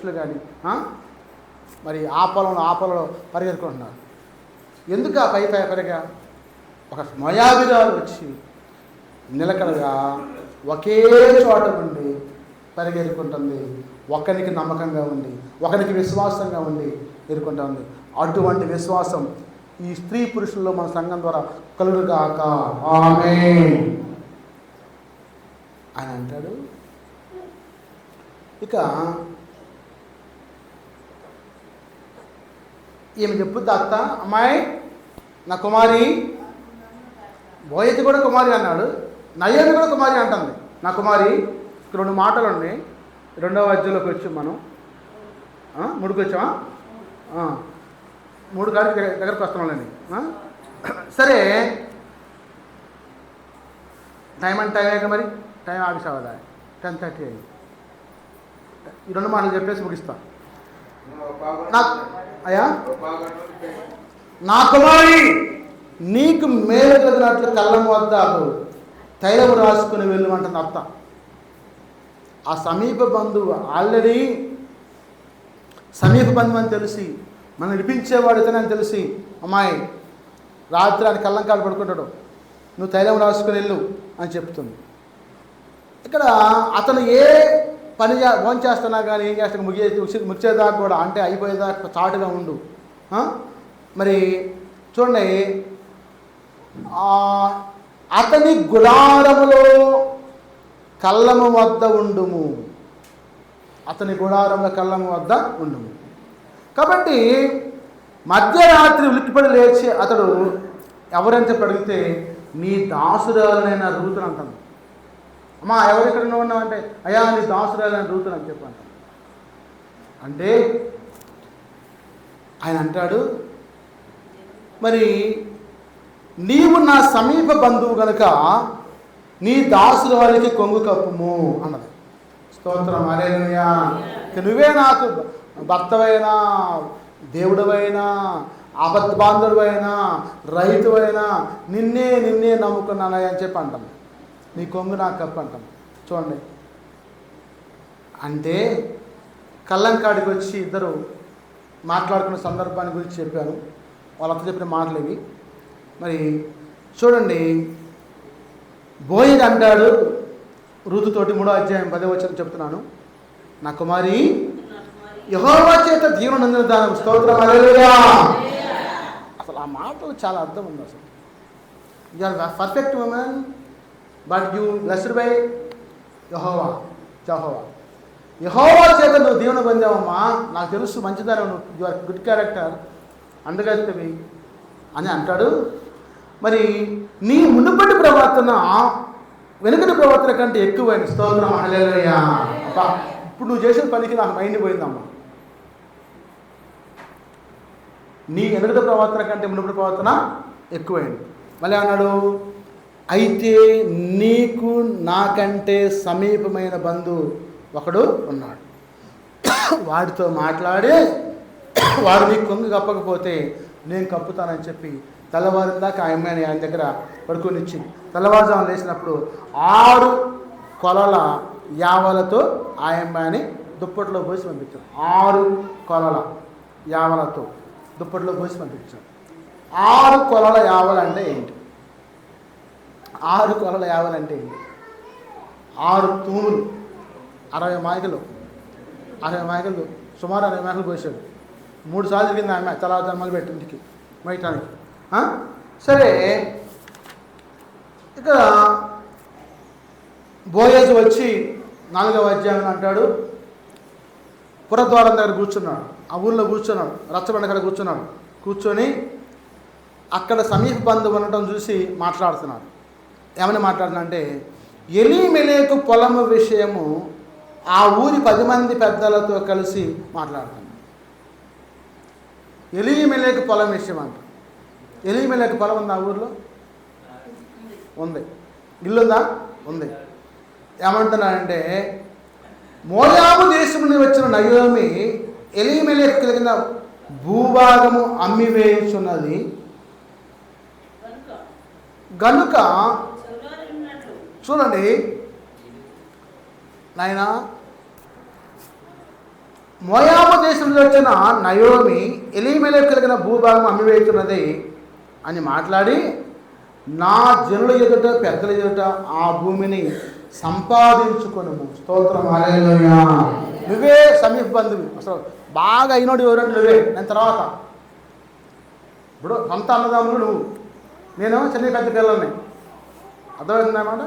పురుషులు కానీ మరి ఆ పొలంలో ఆ పొలంలో పరిగెత్తుకుంటున్నారు. ఎందుకు ఆ పై పై పరిగా ఒక మయాభిరాలు వచ్చి నిలకడగా ఒకే చోట ఉండి పరిగెత్తుకుంటుంది. ఒకరికి నమ్మకంగా ఉండి ఒకరికి విశ్వాసంగా ఉండి ఎదుర్కొంటుంది అటువంటి విశ్వాసం ఈ స్త్రీ పురుషుల్లో మన సంఘం ద్వారా కలుగుగాక. ఆమె అని అంటాడు ఇక ఈమె చెప్పుద్ది అత్త అమ్మాయి నా కుమారి బోయతి కూడా కుమారి అన్నాడు నయ్యది కూడా కుమారి అంటుంది. నా కుమారి రెండు మాటలు ఉన్నాయి. రెండవ అధ్యయంలోకి వచ్చాం మనం. మూడుకు వచ్చామా మూడు కాడికి దగ్గర- దగ్గరకు వస్తున్నాండి సరే. టైం అంటే టైం అయ్యాక మరి? టైం ఆఫీస్ అవ్వదా టెన్ థర్టీ అయ్యింది ఈ రెండు మాటలు చెప్పేసి ముగిస్తా. నా అయ్యా? నా కుమారి నీకు మేలు కలిగినట్లు కళ్ళం వద్ద తైలం రాసుకుని వెళ్ళమంటుంది అత్త. ఆ సమీప బంధువు ఆల్రెడీ సమీప బంధువు అని తెలిసి మనం విడిపించేవాడు అని తెలిసి అమ్మాయి రాత్రి ఆయన కళ్ళం కాలు పడుకుంటాడు. నువ్వు తైలం రాసుకుని వెళ్ళు అని చెప్తుంది. ఇక్కడ అతను ఏ పని చే ఫోన్ చేస్తున్నా కానీ ఏం చేస్తా ముగి ముచ్చేదాకా కూడా అంటే అయిపోయేదాకా చాటుగా ఉండు. మరి చూడండి అతని గుడారములో కళ్ళము వద్ద ఉండుము. అతని గుడారంలో కళ్ళము వద్ద ఉండుము. కాబట్టి మధ్యరాత్రి ఉలిక్కిపడి లేచి అతడు ఎవరని పడిగితే అడిగితే నీ దాసురాలనైన రూతుని అమ్మా ఎవరు ఇక్కడ ఉన్నావు అంటే అయ్యా నీ దాసురాలని రూతుని అని చెప్పి అంటే ఆయన అంటాడు మరి నీవు నా సమీప బంధువు కనుక నీ దాసుల వారికి కొంగు కప్పుము అన్నది. స్తోత్రం అరేనయ్యా నువ్వే నాకు భర్తవైనా దేవుడవైనా ఆపత్ బాంధవుడైనా రైతువైనా నిన్నే నిన్నే నమ్ముకున్నానయ్యా అని చెప్పి అంటాం. నీ కొంగు నాకు కప్పు అంటాం చూడండి. అంటే కళ్ళంకాడికి వచ్చి ఇద్దరు మాట్లాడుకున్న సందర్భాన్ని గురించి చెప్పాను. వాళ్ళతో చెప్పిన మాటలు ఇవి. మరి చూడండి. బోయిడ్ అంటాడు ఋతుతోటి మూడో అధ్యాయం పదే వచ్చిన చెప్తున్నాను. నా కుమారి యహోవా చేత జీవనం అందిన దాని. స్తోత్రం. అదేగా అసలు ఆ మాటలు చాలా అర్థం ఉంది అసలు. You are perfect women but you blessed by Jehovah Jehovah Jehovah చేత నువ్వు దీవెన పొందావమ్మా నాకు తెలుసు మంచిదారు నువ్వు యు ఆర్ గుడ్ క్యారెక్టర్ అందగత్తవి అని అంటాడు. మరి నీ మునుపటి ప్రవర్తన వెనుకటి ప్రవర్తన కంటే ఎక్కువైన స్తోత్రం హల్లెలూయా. అబ్బా ఇప్పుడు నువ్వు చేసిన పనికి నాకు మైండ్ పోయిందమ్మా. నీ వెనుకటి ప్రవర్తన కంటే మునుపటి ప్రవర్తన ఎక్కువైంది. మళ్ళీ అన్నాడు అయితే నీకు నాకంటే సమీపమైన బంధువు ఒకడు ఉన్నాడు. వాడితో మాట్లాడి వాడు నీకు కొంగు కప్పకపోతే నేను కప్పుతానని చెప్పి తెల్లవారు దాకా ఆ అమ్మాయిని ఆయన దగ్గర పడుకొనిచ్చి తెల్లవారుజాము లేచినప్పుడు ఆరు కొలల యావలతో ఆ అమ్మాయిని దుప్పట్లో పోసి పంపించాడు. ఆరు కొలల యావలతో దుప్పట్లో పోసి పంపించాడు. ఆరు కొలల యావలు అంటే ఏంటి? ఆరు కొలల యావలంటే ఆరు తూములు అరవై మాయకలు. అరవై మాయకలు. సుమారు అరవై మాయకలు పోసాడు మూడు సార్లు కింద ఆమె. తలా జన్మలు పెట్టింటికి మైటానికి సరే. ఇక్కడ బోయేజ్ వచ్చి నాలుగవ అధ్యాయం అంటాడు. పురద్వారం దగ్గర కూర్చున్నాడు. ఆ ఊళ్ళో కూర్చున్నాడు. రచ్చబండ దగ్గర కూర్చున్నాడు. కూర్చొని అక్కడ సమీప బంధువు ఉండటం చూసి మాట్లాడుతున్నాడు. ఏమని మాట్లాడినంటే అంటే ఎలిమెలేకు పొలము విషయము ఆ ఊరి పది మంది పెద్దలతో కలిసి మాట్లాడుతున్నాడు ఎలిమెలేకు పొలం విషయం అంట ఎలిమెలేకు పొలం ఉంది ఆ ఊర్లో? ఉంది. ఇల్లుందా? ఉంది. ఏమంటున్నానంటే మోయాబు దేశం నుండి వచ్చిన నయోమి ఎలిమెలేకు కలిగిన భూభాగము అమ్మివేయుచున్నది గనుక చూడండి. నాయన మోయాబు దేశం నుంచి వచ్చిన నయోమి ఎలిమెలకు కలిగిన భూభాగం అమ్మివేస్తున్నది అని మాట్లాడి నా జనుల ఎదుట పెద్దల ఎదుట ఆ భూమిని సంపాదించుకొను స్తోత్రం. నువ్వే సమీప బంధువు. అసలు బాగా అయినోడు ఎవరంటే నువ్వే. నేను తర్వాత. ఇప్పుడు సొంత అన్నదమ్ములు నువ్వు. నేనేమో చిన్న పెద్ద పిల్లల్ని. అర్థమవుతుందన్నమాట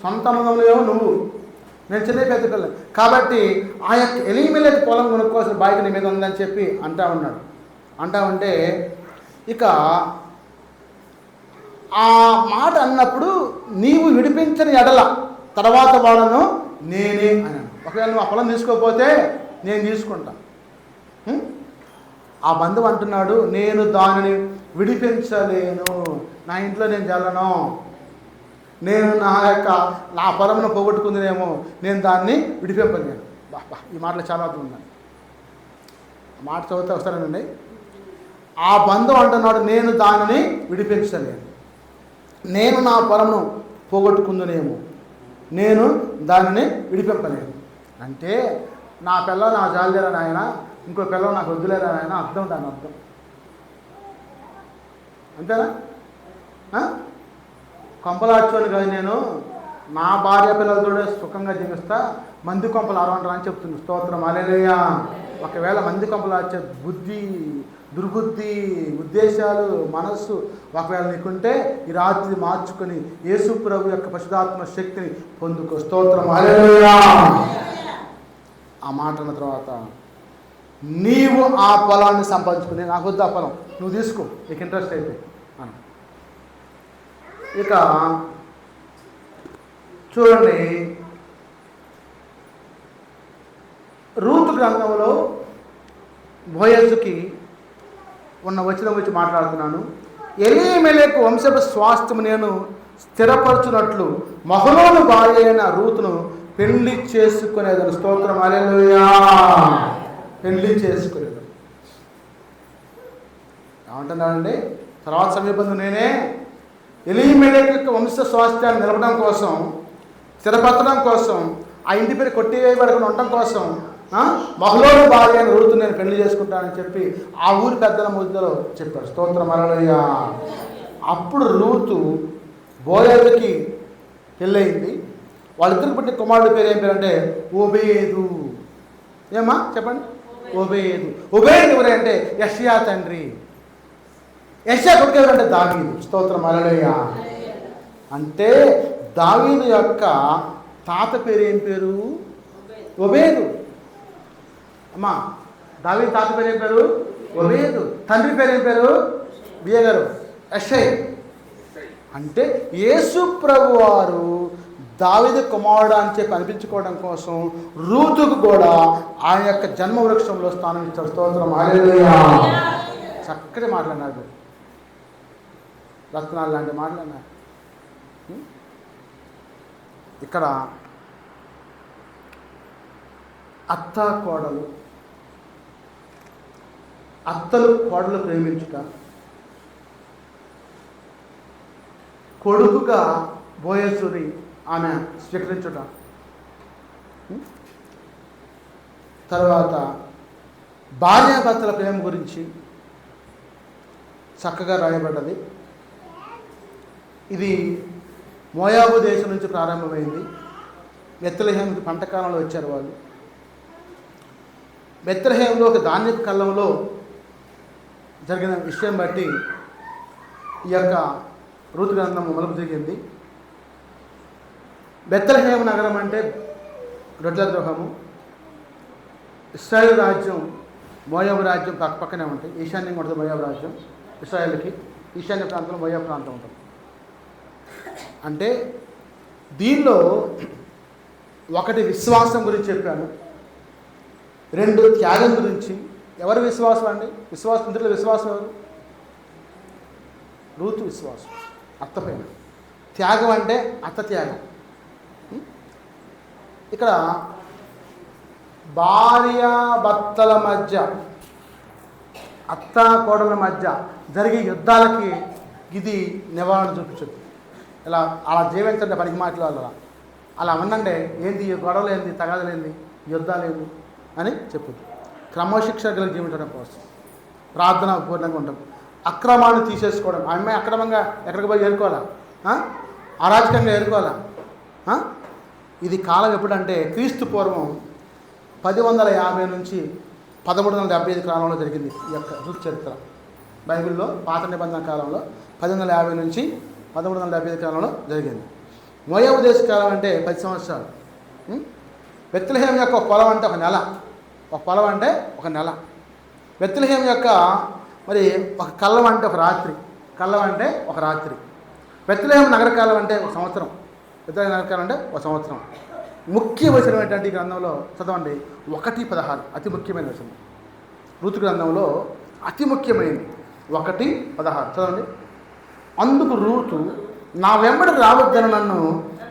సొంత మగంలో నువ్వు. నేను చిన్న పెద్ద పిల్లలు కాబట్టి ఆ యొక్క ఎలిమిలేక పొలం కొనుక్కోవాల్సిన బాధ్యత నీ మీద ఉందని చెప్పి అంటా ఉన్నాడు. అంటా ఉంటే ఇక ఆ మాట అన్నప్పుడు నీవు విడిపించని ఎడల తర్వాత వాళ్ళను నేనే అని ఒకవేళ నువ్వు ఆ పొలం తీసుకోకపోతే నేను తీసుకుంటా. ఆ బంధువు అంటున్నాడు నేను దానిని విడిపించలేను. నా ఇంట్లో నేను చల్లను నేను నా యొక్క నా పొలంను పోగొట్టుకుందినేమో నేను దాన్ని విడిపింపలేను బా ఈ మాటలు చాలా అర్థం ఉన్నాయి. మాట చదివితే వస్తానండి. ఆ బంధం అంటున్నాడు నేను దానిని విడిపించలేను. నేను నా పొలంను పోగొట్టుకుందునేమో నేను దానిని విడిపింపలేను. అంటే నా పిల్ల నా జాలిదేరా నాయన? ఇంకో పిల్ల నాకు వద్దులేరా నాయన? అర్థం దాని అర్థం. అంతేనా? ఆ? కానీ కాదు నేను. నా భార్య పిల్లలతోనే సుఖంగా జీవిస్తా. మంది కొంపలు అరవంటారు అని చెప్తుంది. స్తోత్రం. అలేలుయా ఒకవేళ మంది కొంపలు ఆర్చే బుద్ధి దుర్బుద్ధి ఉద్దేశాలు మనస్సు ఒకవేళ నీకుంటే ఈ రాత్రి మార్చుకొని యేసు ప్రభు యొక్క పశుధాత్మ శక్తిని పొందుకో. స్తోత్రం. అలేలుయా ఆ మాట అన్న తర్వాత నీవు ఆ పొలాన్ని సంపాదించుకుని నాకు వద్దు ఆ పొలం. నువ్వు తీసుకో. నీకు ఇంట్రెస్ట్ అయితే. అని. ఇక చూడండి. రూతు గ్రంథంలో బోయజుకి ఉన్న వచనం గురించి మాట్లాడుతున్నాను. ఎలీమెలకు వంశపు స్వాస్థ్యం నేను స్థిరపరచునట్లు మహలోను భార్య అయిన రూతును పెళ్ళి చేసుకునేదని. స్తోత్రం. అలెలుయా పెళ్ళి చేసుకునేది ఏమంటున్నానండి తర్వాత సమీపంలో నేనే ఎలిమెలెక్ యొక్క వంశ స్వాస్థ్యాన్ని నిలపడం కోసం స్థిరపరచడం కోసం ఆ ఇంటి పేరు కొట్టివేయబడకుండా ఉండటం కోసం ఆ, మహలోని భార్య అని రూతు నేను పెళ్ళి చేసుకుంటానని చెప్పి ఆ ఊరి పెద్దల ముద్దలో చెప్పారు. స్తోత్రం మరణయ్య అప్పుడు రూతు బోయలకి పెళ్ళయింది. వాళ్ళిద్దరికి పుట్టిన కుమారుడి పేరు ఏం పేరు అంటే ఓబేదు. ఏమా చెప్పండి. ఓబేదు. ఓబేదు ఎవరంటే యశ్యా తండ్రి. యశా కొడుకు ఎవరంటే దావీదు. స్తోత్రం అలడయ్య అంటే దావీదు యొక్క తాత పేరు ఏం పేరు? ఒబేదు అమ్మా దావీదు తాత పేరు ఏం పేరు? ఒబేదు తండ్రి పేరు ఏం పేరు? బియ్య గారు యషయ్. అంటే యేసు ప్రభు వారు దావిద కుమారుడు అని చెప్పి అనిపించుకోవడం కోసం రూతుకు కూడా ఆయన యొక్క జన్మ వృక్షంలో స్థానం ఇచ్చాడు స్తోత్రం చక్కటి మాట్లాడినాడు రత్నాలు లాంటి మాటలు అన్నారు ఇక్కడ అత్త కోడలు అత్తలు కోడలు ప్రేమించుట కొడుకుగా బోయసుని ఆమె స్వీకరించుట. తర్వాత భార్యాభర్తల ప్రేమ గురించి చక్కగా రాయబడ్డది. ఇది మోయాబు దేశం నుంచి ప్రారంభమైంది. బెత్తలహేమికి పంటకాలంలో వచ్చారు వాళ్ళు. బెత్తలహేంలో ఒక ధాన్యపు కళ్ళంలో జరిగిన విషయం బట్టి ఈ యొక్క ఋతు గ్రంథం మలుపు జరిగింది. బెత్తలహేమ నగరం అంటే రొడ్ల ద్రోహము. ఇస్రాయల్ రాజ్యం మోయాబు రాజ్యం పక్క పక్కనే ఉంటాయి ఈశాన్యం ఉంటుంది మోయాబు రాజ్యం ఇస్రాయల్కి. ఈశాన్య ప్రాంతంలో మోయాబు ప్రాంతం ఉంటుంది. అంటే దీనిలో ఒకటి విశ్వాసం గురించి చెప్పాను. రెండు త్యాగం గురించి. ఎవరు విశ్వాసం అండి? విశ్వాసం ఇందులో విశ్వాసం ఎవరు? రూతు విశ్వాసం. అత్త త్యాగం అంటే అత్త త్యాగం. ఇక్కడ భార్య భర్తల మధ్య అత్త కోడల మధ్య జరిగే యుద్ధాలకి ఇది నివారణ చూపించదు. ఇలా అలా జీవించండి పనికి మాటలు అలా. అలా ఉండండి ఏంది ఈ గొడవలు ఏంది తగాదలు యుద్ధాలు ఏంది అని చెప్పుద్ది. క్రమశిక్షణ కలిగి జీవించడం కోసం. ప్రార్థన పూర్ణంగా ఉండడం అక్రమాన్ని తీసేసుకోవడం. ఆ అమ్మాయి అక్రమంగా ఎక్కడికి పోయి ఏరుకోవాలా? అరాజకంగా అరాచకంగా ఏరుకోవాలా? ఇది కాలం ఎప్పుడంటే క్రీస్తు పూర్వం పది వందల యాభై నుంచి పదమూడు వందల డెబ్బై ఐదు కాలంలో జరిగింది ఈ యొక్క ఋతు చరిత్ర బైబిల్లో పాత నిబంధన కాలంలో పది వందల యాభై నుంచి పదమూడు వందల డెబ్బై ఐదు కాలంలో జరిగింది. మోయాబు దేశ కాలం అంటే పది సంవత్సరాలు. వెత్తలహేమ యొక్క పొలం అంటే ఒక నెల. ఒక పొలం అంటే ఒక నెల. వెత్తలహేమ యొక్క మరి ఒక కళ్ళం అంటే ఒక రాత్రి. కళ్ళం అంటే ఒక రాత్రి. వెత్తలహేమ నగరకాలం అంటే ఒక సంవత్సరం. బెత్లహేం నగరకాలం అంటే ఒక సంవత్సరం. ముఖ్య వచనం ఏంటంటే ఈ గ్రంథంలో చదవండి. ఒకటి పదహారు. అతి ముఖ్యమైన వచనం. ఋతు గ్రంథంలో అతి ముఖ్యమైనది. ఒకటి పదహారు. చదవండి. అందుకు రూతు నా వెంబడి రావద్దని నన్ను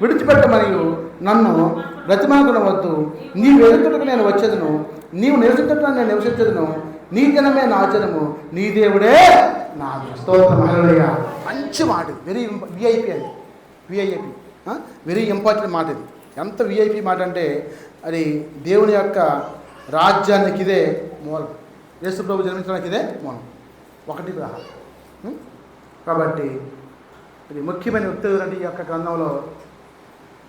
విడిచిపెట్టమరియు నన్ను బ్రతిమాకునవద్దు నీ వెలుతుటకు నేను వచ్చేదను నీవు నివసించటం నేను నివసించదును నీ జనమే నా జనము నీ దేవుడే నా మంచి మాట వెరీ విఐపి అది. విఐపి వెరీ ఇంపార్టెంట్ మాట ఇది ఎంత విఐపి మాట అంటే అది దేవుని యొక్క రాజ్యానికి ఇదే మూలం. యేసు ప్రభు జన్మించడానికి ఇదే మూలం. ఒకటి ఉం? కాబట్టి ఇది ముఖ్యమైన ఉత్తేజం అంటే ఈ యొక్క గ్రంథంలో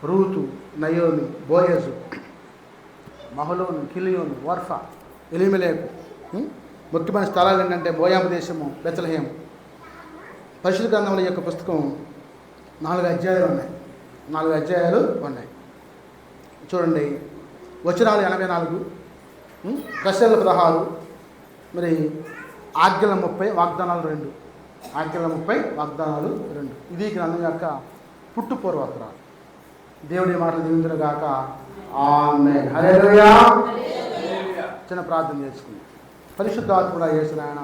Ruth Naomi Boaz Mahlon Chilion Orpah Elimelech ముఖ్యమైన స్థలాలు ఏంటంటే బోయాము దేశము బెత్తలహేం పరిశుద్ధ గ్రంథముల యొక్క పుస్తకం నాలుగు అధ్యాయాలు ఉన్నాయి. నాలుగు అధ్యాయాలు ఉన్నాయి. చూడండి. వచనాలు ఎనభై నాలుగు ప్రశ్నలు పదహారు మరి ఆజ్ఞల ముప్పై వాగ్దానాలు రెండు. ఆజ్ఞల ముప్పై వాగ్దానాలు రెండు. ఇది గ్రంథం యొక్క పుట్టు పూర్వోత్తరాలు దేవుడి మాటలు దీవించిన గాక ఆమె హరే చిన్న ప్రార్థన చేసుకుంది. పరిశుద్ధాత్మ కూడా చేసిన ఆయన